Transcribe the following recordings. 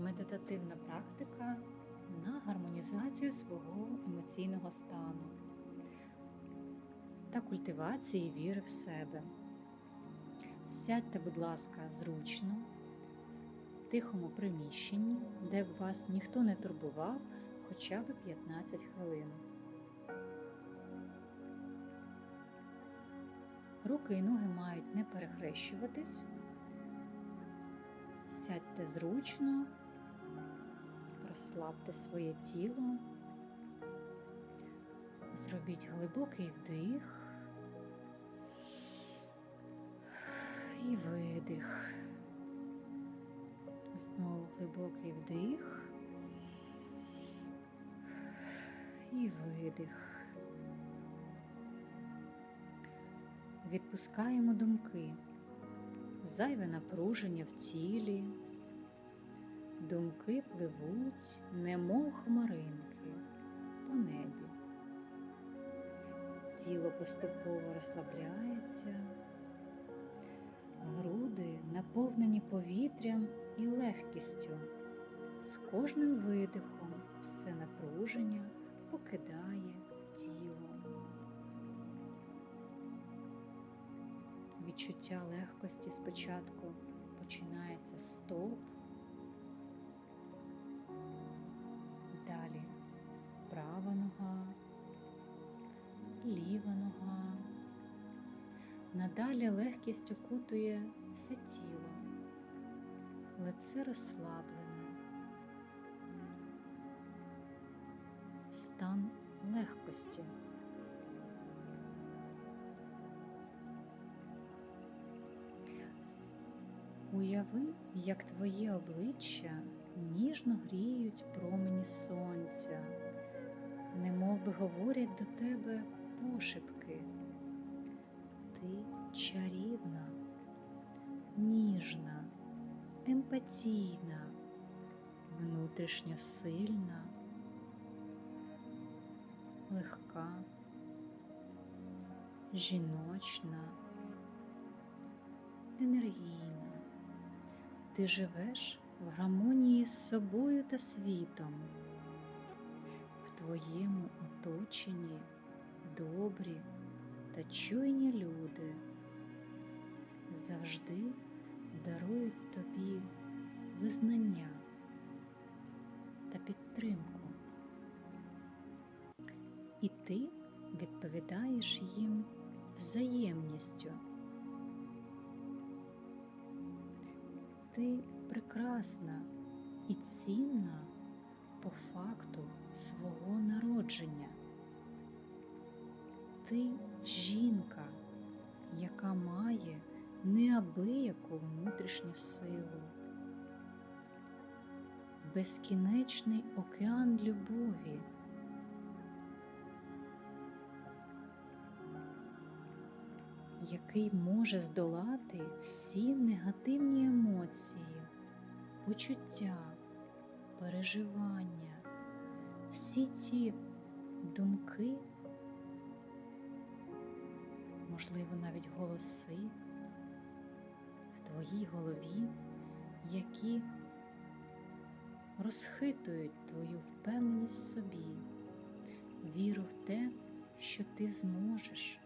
медитативна практика на гармонізацію свого емоційного стану та культивації віри в себе. Сядьте, будь ласка, зручно, в тихому приміщенні, де б вас ніхто не турбував хоча б 15 хвилин. Руки і ноги мають не перехрещуватись. Сядьте зручно, розслабте своє тіло, зробіть глибокий вдих і видих. Знову глибокий вдих і видих. Відпускаємо думки, зайве напруження в тілі. Думки пливуть, немов хмаринки по небі. Тіло поступово розслабляється, груди наповнені повітрям і легкістю. З кожним видихом все напруження покидає тіло. Відчуття легкості спочатку починається з стоп, права нога, ліва нога. Надалі легкість окутує все тіло, лице розслаблене, стан легкості. Уяви, як твоє обличчя ніжно гріють промені сонця, немов би говорять до тебе пошепки. Ти чарівна, ніжна, емпатійна, внутрішньо сильна, легка, жіночна, енергійна. Ти живеш в гармонії з собою та світом. Твоєму оточенні добрі та чуйні люди завжди дарують тобі визнання та підтримку. І ти відповідаєш їм взаємністю. Ти прекрасна і цінна по факту свого народження. Ти жінка, яка має неабияку внутрішню силу, безкінечний океан любові. який може здолати всі негативні емоції, почуття, переживання, всі ті думки, можливо, навіть голоси в твоїй голові, які розхитують твою впевненість в собі, віру в те, що ти зможеш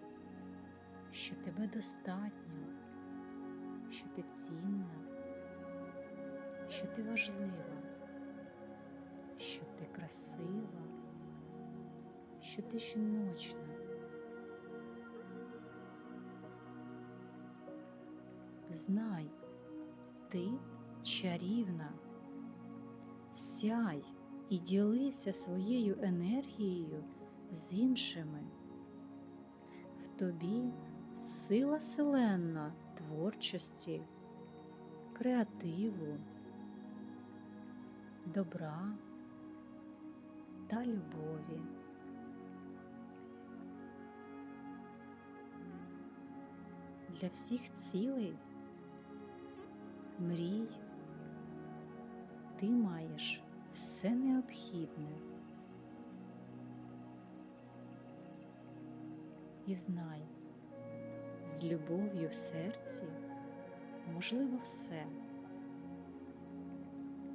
що тебе достатньо, що ти цінна, що ти важлива, що ти красива, що ти жіночна. Знай, ти чарівна, сяй і ділися своєю енергією з іншими. В тобі сила селенна творчості, креативу, добра та любові. Для всіх цілей, мрій, ти маєш все необхідне. І знай, з любов'ю в серці можливо все.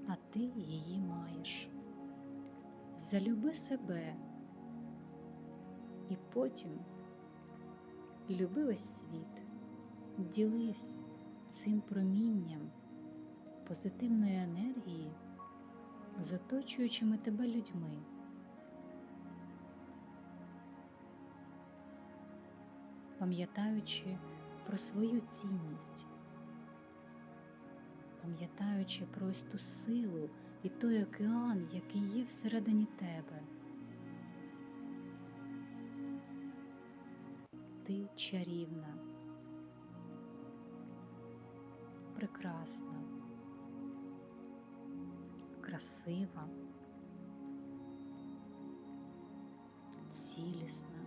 а ти її маєш. Залюби себе. І потім люби весь світ, ділись цим промінням позитивної енергії з оточуючими тебе людьми. Пам'ятаючи про свою цінність, пам'ятаючи про ту силу і той океан, який є всередині тебе. Ти чарівна, прекрасна, красива, цілісна.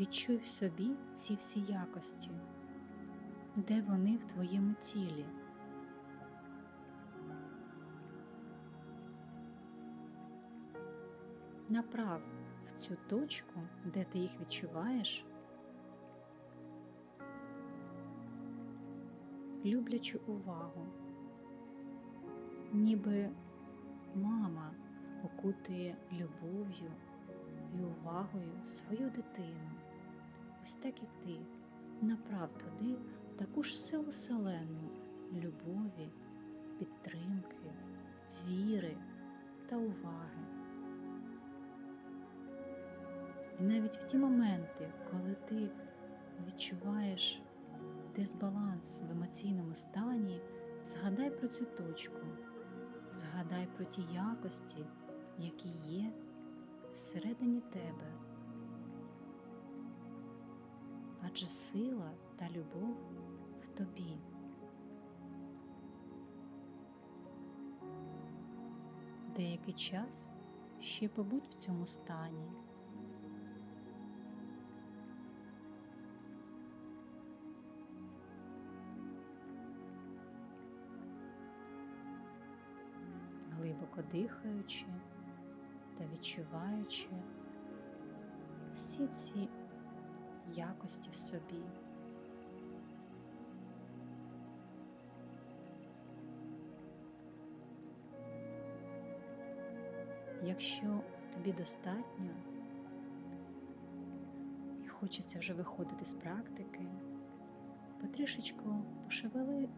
Відчуй в собі ці всі якості, де вони в твоєму тілі. Направ в цю точку, де ти їх відчуваєш, люблячу увагу, ніби мама окутує любов'ю і увагою свою дитину. Ось так і ти направ туди таку ж силу селенну любові, підтримки, віри та уваги. І навіть в ті моменти, коли ти відчуваєш дисбаланс в емоційному стані, згадай про цю точку, згадай про ті якості, які є всередині тебе. Адже сила та любов в тобі. Деякий час ще побудь в цьому стані. Глибоко дихаючи та відчуваючи всі ці якості в собі. Якщо тобі достатньо і хочеться вже виходити з практики, потрішечку пошевели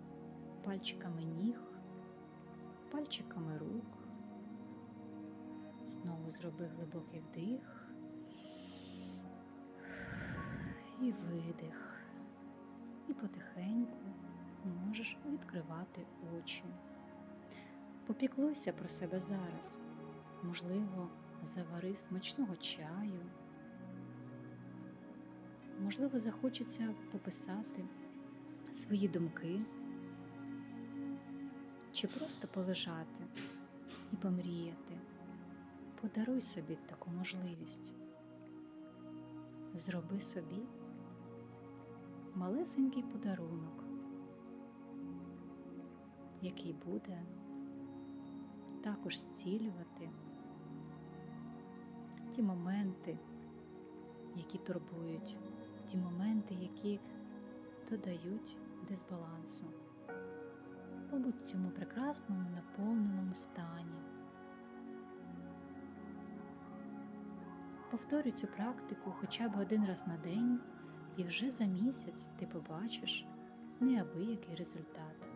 пальчиками ніг, пальчиками рук, знову зроби глибокий вдих і видих. І потихеньку можеш відкривати очі. Попіклуйся про себе зараз. Можливо, завари смачного чаю. Можливо, захочеться пописати свої думки чи просто полежати і помріяти. Подаруй собі таку можливість. Зроби собі малесенький подарунок, який буде також зцілювати ті моменти, які турбують, ті моменти, які додають дисбалансу. Побудь цьому прекрасному наповненому стані. Повторюй цю практику хоча б один раз на день, і вже за місяць ти побачиш неабиякий результат,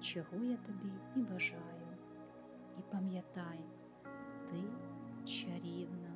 чого я тобі і бажаю. І пам'ятай, ти чарівна.